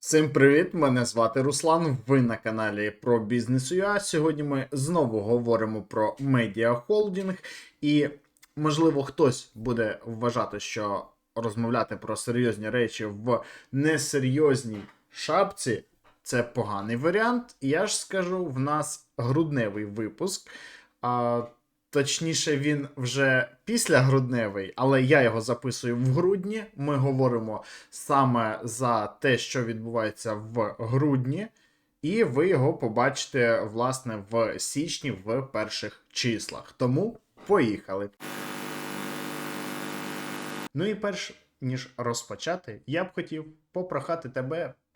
Всім привіт! Мене звати Руслан. Ви на каналі про бізнес UA. Сьогодні ми знову говоримо про медіахолдинг, і можливо хтось буде вважати, що розмовляти про серйозні речі в несерйозній шапці це поганий варіант. Я ж скажу, в нас грудневий випуск. А, Точніше, він вже після грудневий, але я його записую в грудні. Ми говоримо саме за те, що відбувається в грудні, і ви його побачите, власне, в січні в перших числах. Тому поїхали. Ну і перш ніж розпочати, я б хотів попрохати тебе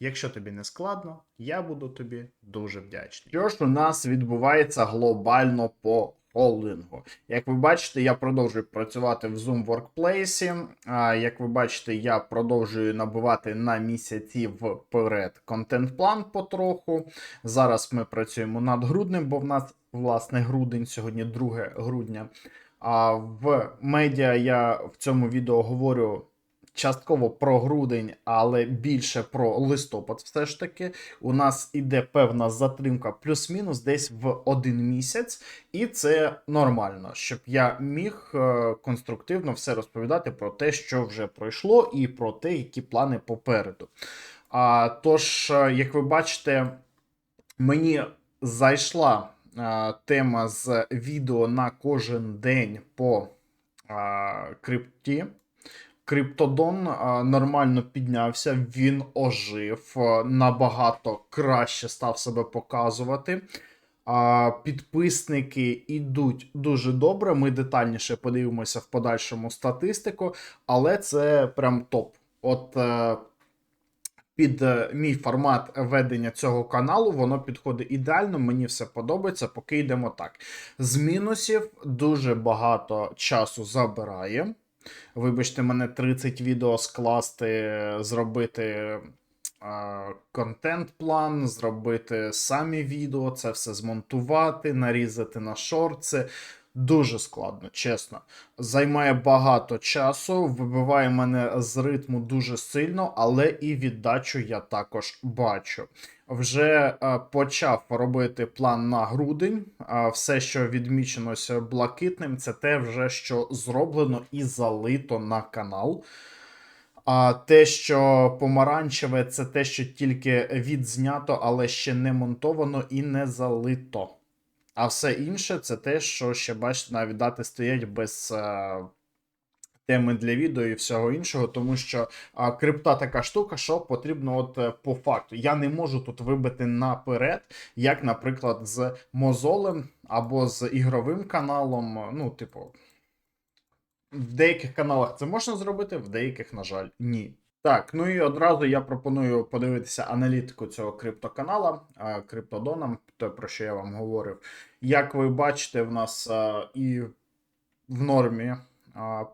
Якщо тобі не складно, я буду тобі дуже вдячний. Що ж у нас відбувається глобально по холдингу? Як ви бачите, я продовжую працювати в Zoom Workplace. Як ви бачите, я продовжую набивати на місяці вперед контент-план потроху. Зараз ми працюємо над груднем, бо в нас власне грудень, сьогодні 2 грудня. А в медіа я в цьому відео говорю частково про грудень, але більше про листопад. Все ж таки, у нас іде певна затримка, плюс-мінус, десь в один місяць, і це нормально, щоб я міг е, конструктивно все розповідати про те, що вже пройшло, і про те, які плани попереду. А, Тож, е, як ви бачите, мені зайшла а, тема з відео на кожен день по а, крипті. Криптодон нормально піднявся, він ожив, набагато краще став себе показувати. Підписники йдуть дуже добре. Ми детальніше подивимося в подальшому статистику, але це прям топ. От е, під е, мій формат ведення цього каналу воно підходить ідеально. Мені все подобається, поки йдемо так. З мінусів дуже багато часу забирає. Вибачте, мене 30 відео скласти, зробити контент-план, зробити самі відео, це все змонтувати, нарізати на шорт. Це дуже складно, чесно. Займає багато часу, вибиває мене з ритму дуже сильно, але і віддачу я також бачу. Вже е, почав робити план на грудень. Е, все, що відміченося блакитним, це те, вже що зроблено і залито на канал. А те, що помаранчеве, це те, що тільки відзнято, але ще не монтовано і не залито. А все інше це те, що ще, бачите, навіть дати стоять без е, теми для відео і всього іншого, тому що а, крипта така штука, що потрібно от е, по факту. Я не можу тут вибити наперед, як, наприклад, з мозолем або з ігровим каналом. Ну, типу, в деяких каналах це можна зробити, в деяких, на жаль, ні. Так, ну і одразу я пропоную подивитися аналітику цього криптоканала, а, криптодоном, те, про що я вам говорив. Як ви бачите, в нас і в нормі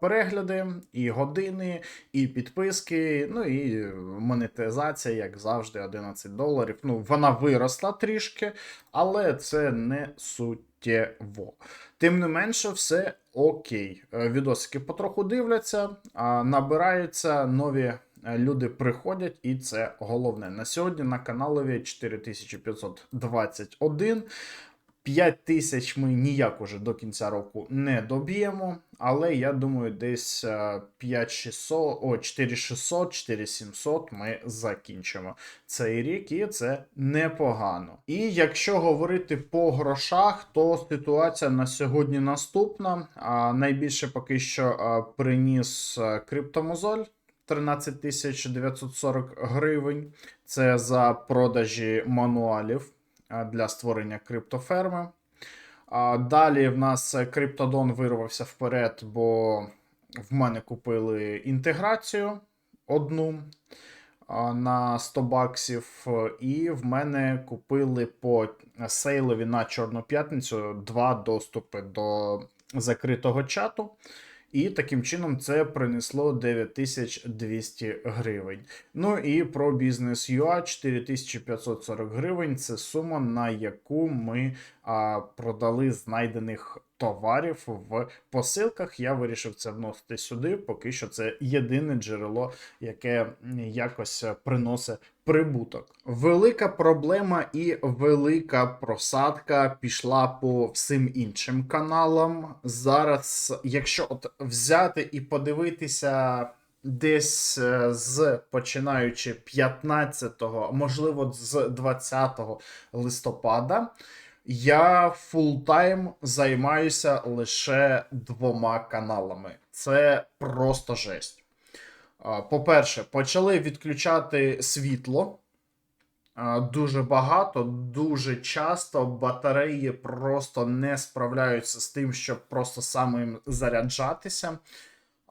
перегляди, і години, і підписки, ну і монетизація, як завжди, 11 доларів. Ну, вона виросла трішки, але це не суттєво. Тим не менше, все окей. Е, Відосики потроху дивляться, набираються нові. е, Люди приходять, і це головне. На сьогодні на каналові 4521. 5 тисяч ми ніяк уже до кінця року не доб'ємо, але я думаю, десь е, 5600, о, 4600, 4700 ми закінчимо цей рік, і це непогано. І якщо говорити по грошах, то ситуація на сьогодні наступна. А, найбільше поки що а, приніс е, криптомозоль. 13 940 гривень. Це за продажі мануалів для створення криптоферми. Далі в нас е, Криптодон вирвався вперед, бо в мене купили інтеграцію одну на 100 баксів, е, і в мене купили по сейлові на Чорну п'ятницю два доступи до закритого чату. І таким чином це принесло 9200 гривень. Ну і про бізнес UA 4540 гривень. Це сума, на яку ми а, продали знайдених товарів в посилках. Я вирішив це вносити сюди. Поки що це єдине джерело, яке якось приносить прибуток. Велика проблема і велика просадка пішла по всім іншим каналам. Зараз, якщо от взяти і подивитися. Десь е, з починаючи 15-го, можливо, з 20 листопада, я фултайм займаюся лише двома каналами. Це просто жесть. По-перше, почали відключати світло. Дуже багато, дуже часто батареї просто не справляються з тим, щоб просто самим заряджатися.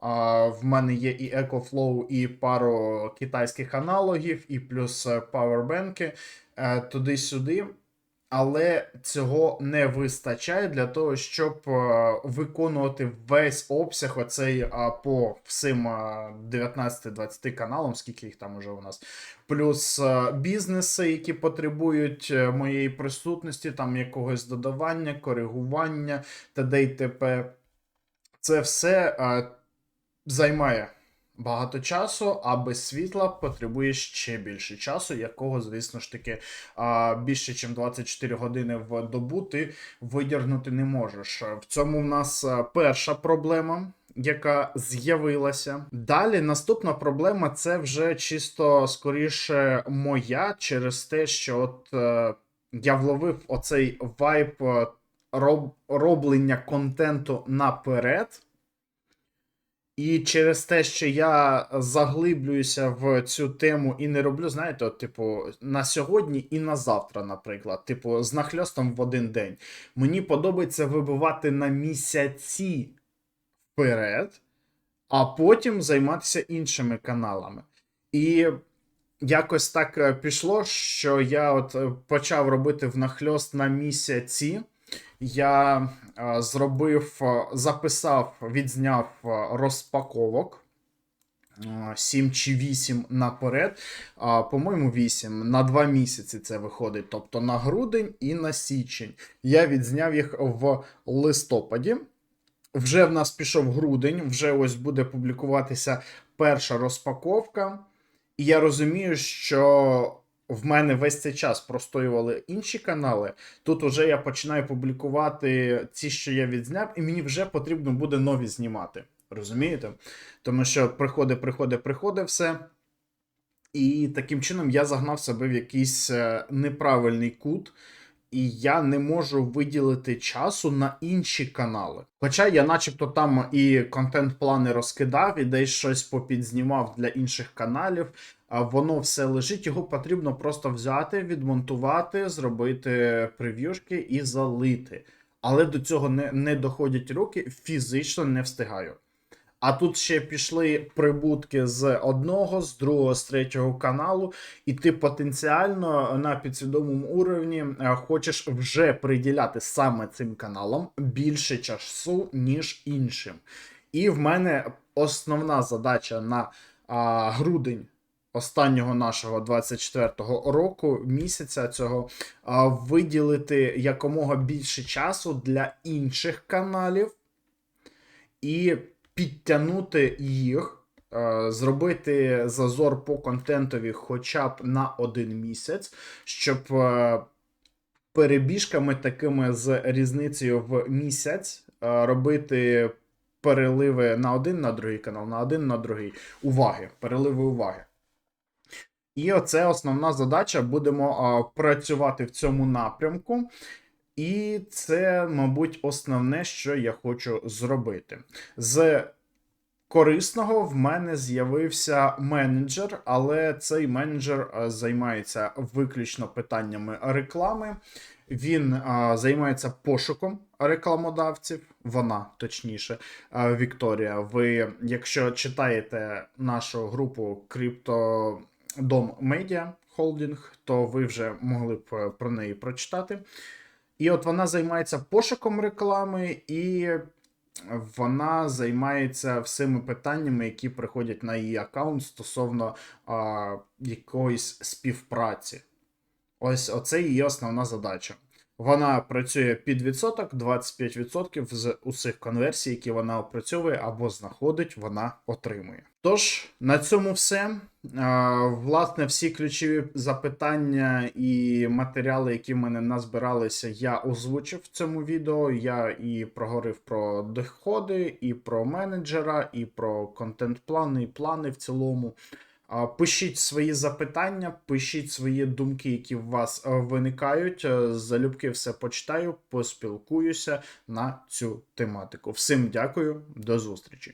В мене є і EcoFlow, і пару китайських аналогів, і плюс павербенки туди-сюди. Але цього не вистачає для того, щоб е, виконувати весь обсяг оцей по всім е, 19-20 каналам, скільки їх там уже у нас. Плюс е, бізнеси, які потребують е, моєї присутності, там якогось додавання, коригування т.д. і т.п. Це все займає багато часу, а без світла потребує ще більше часу, якого, звісно ж таки, більше, ніж 24 години в добу ти видірнути не можеш. В цьому в нас перша проблема. Яка з'явилася. Далі наступна проблема це вже чисто скоріше моя через те, що от е, я вловив оцей вайб е, роб, роблення контенту наперед. І через те, що я заглиблююся в цю тему і не роблю, знаєте, от, типу, на сьогодні і на завтра, наприклад, типу, з нахльостом в один день. Мені подобається вибивати на місяці вперед, а потім займатися іншими каналами. І якось так е, пішло, що я от е, почав робити внахльост на місяці. Я е, зробив, е, записав, відзняв е, розпаковок. е, 7 чи 8 наперед. По-моєму, 8 на 2 місяці це виходить. Тобто на грудень і на січень. Я відзняв їх в листопаді. Вже в нас пішов грудень, вже ось буде публікуватися перша розпаковка. І я розумію, що в мене весь цей час простоювали інші канали. Тут вже я починаю публікувати ці, що я відзняв, і мені вже потрібно буде нові знімати. Розумієте? Тому що приходить, приходить, приходить все. І таким чином я загнав себе в якийсь е, неправильний кут, і я не можу виділити часу на інші канали. Хоча я, начебто, там і контент-плани розкидав, і десь щось попідзнімав для інших каналів. А воно все лежить, його потрібно просто взяти, відмонтувати, зробити прев'юшки і залити. Але до цього не, не доходять руки, фізично не встигаю. А тут ще пішли прибутки з одного, з другого, з третього каналу, і ти потенціально на підсвідомому уровні е, хочеш вже приділяти саме цим каналам більше часу, ніж іншим. І в мене основна задача на а, грудень. Останнього нашого 24-го року місяця цього виділити якомога більше часу для інших каналів і підтягнути їх, е, зробити зазор по контентові хоча б на один місяць, щоб е, перебіжками такими з різницею в місяць е, робити переливи на один на другий канал, на один на другий. Уваги, переливи уваги. І оце основна задача. Будемо працювати в цьому напрямку. І це, мабуть, основне, що я хочу зробити. З корисного в мене з'явився менеджер, але цей менеджер займається виключно питаннями реклами. Він а, займається пошуком рекламодавців. Вона, точніше, а, Вікторія. Ви, якщо читаєте нашу групу Крипто Дом Медіа Холдинг, то ви вже могли б е, про неї прочитати. І от вона займається пошуком реклами і вона займається всіми питаннями, які приходять на її аккаунт стосовно а, якоїсь співпраці. Ось оце її основна задача. Вона працює під відсоток, 25% з усіх конверсій, які вона опрацьовує або знаходить, вона отримує. Тож, на цьому все. Власне, всі ключові запитання і матеріали, які в мене назбиралися, я озвучив в цьому відео. Я і проговорив про доходи, і про менеджера, і про контент-плани, і плани в цілому. Пишіть свої запитання, пишіть свої думки, які в вас е, виникають. Е, Залюбки все почитаю, поспілкуюся на цю тематику. Всім дякую, до зустрічі.